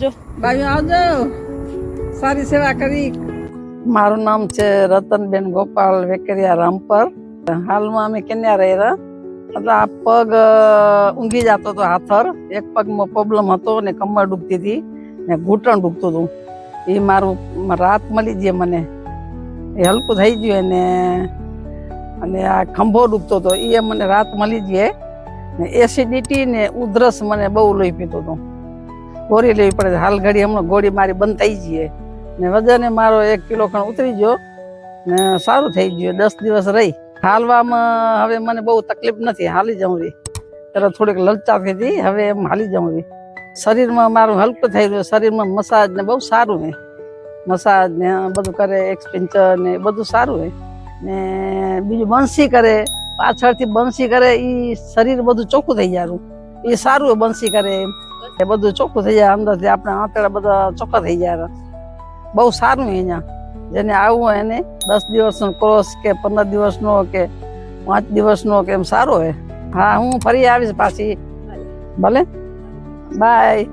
જો ભાઈ આવજો સારી સેવા કરી. મારું નામ છે રતનબેન ગોપાલ વેકરિયા રામપર. હાલમાં અમે કેન્યા રહ્યા એટલે આ પગ ઊંઘી જતો હતો હાથર. એક પગમાં પ્રોબ્લેમ હતો ને કમર ડૂબતી હતી ને ઘૂંટણ ડૂબતું હતું. એ મારું રાત મળી ગઈ મને. એ હલકું થઈ ગયું ને અને આ ખંભો ડૂબતો હતો. એ મને રાત મળી ગઈ ને એસિડિટી ને ઉધરસ મને બહુ લઈ પીતું હતું. ગોળી લેવી પડે. હાલ ઘડી હમણાં ગોળી મારી બંધ થઈ જઈએ ને વજન મારો એક કિલો ખણ ઉતરી ગયો. ને સારું થઈ ગયું. દસ દિવસ રહી. હાલવામાં હવે મને બહુ તકલીફ નથી. હાલી જાઉં રહી ત્યારે થોડીક લલચા થઈ હતી હવે એમ હાલી જાઉં રહી શરીરમાં મારું હલકું થઈ રહ્યું. શરીરમાં મસાજ ને બહુ સારું હે મસાજ ને બધું કરે એક્સપેન્ચર ને બધું સારું હે ને બીજું બંસી કરે. પાછળથી બંસી કરે. એ શરીર બધું ચોખ્ખું થઈ જાય એ સારું બંસી કરે એમ. એ બધું ચોખ્ખું થઈ જાય. અંદરથી આપણે આંતરડા બધા ચોખ્ખા થઈ જાય. બહુ સારું અહીંયા. જેને આવવું હોય એને દસ દિવસનો કોર્સ કે પંદર દિવસનો કે પાંચ દિવસનો કે એમ સારો હોય. હા, હું ફરી આવીશ પાછી. ભલે. બાય